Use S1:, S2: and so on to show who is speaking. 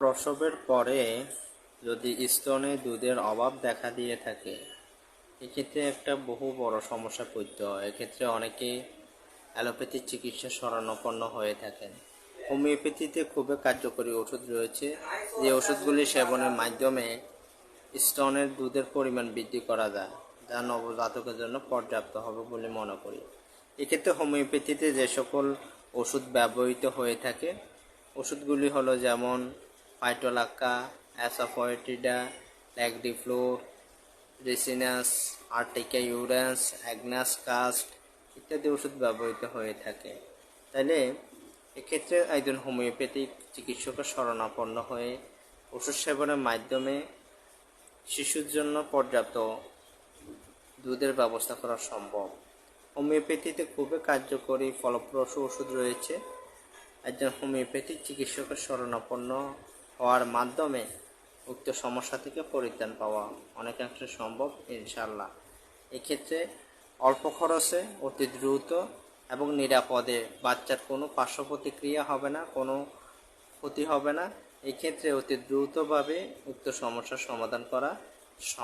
S1: প্রসবের পরে যদি স্তনে দুধের অভাব দেখা দিয়ে থাকে, এক্ষেত্রে একটা বহু বড় সমস্যা পড়তে হয়। এক্ষেত্রে অনেকে অ্যালোপ্যাথিক চিকিৎসা শরণাপন্ন হয়ে থাকেন। হোমিওপ্যাথিতে খুবই কার্যকরী ওষুধ রয়েছে। যে ওষুধগুলি সেবনের মাধ্যমে স্তনের দুধের পরিমাণ বৃদ্ধি করা যায়, যা নবজাতকের জন্য পর্যাপ্ত হবে বলে মনে করি। এক্ষেত্রে হোমিওপ্যাথিতে যে সকল ওষুধ ব্যবহৃত হয়ে থাকে, ওষুধগুলি হলো যেমন phytolacca, asafoetida, ল্যাগডিফ্লোর, ricinus, urtica urens, agnus castus ইত্যাদি ওষুধ ব্যবহৃত হয়ে থাকে। তাইলে এক্ষেত্রে একজন হোমিওপ্যাথিক চিকিৎসকের শরণাপন্ন হয়ে ওষুধ সেবনের মাধ্যমে শিশুর জন্য পর্যাপ্ত দুধের ব্যবস্থা করা সম্ভব। হোমিওপ্যাথিতে খুবই কার্যকরী ফলপ্রসূ ওষুধ রয়েছে। একজন হোমিওপ্যাথিক চিকিৎসকের শরণাপন্ন হওয়ার মাধ্যমে উক্ত সমস্যা থেকে পরিত্রাণ পাওয়া অনেকাংশে সম্ভব ইনশাল্লাহ এক্ষেত্রে অল্প খরচে, অতি দ্রুত এবং নিরাপদে বাচ্চার কোনো পার্শ্ব প্রতিক্রিয়া হবে না, কোনো ক্ষতি হবে না। এক্ষেত্রে অতি দ্রুতভাবে উক্ত সমস্যার সমাধান করা সম্ভব।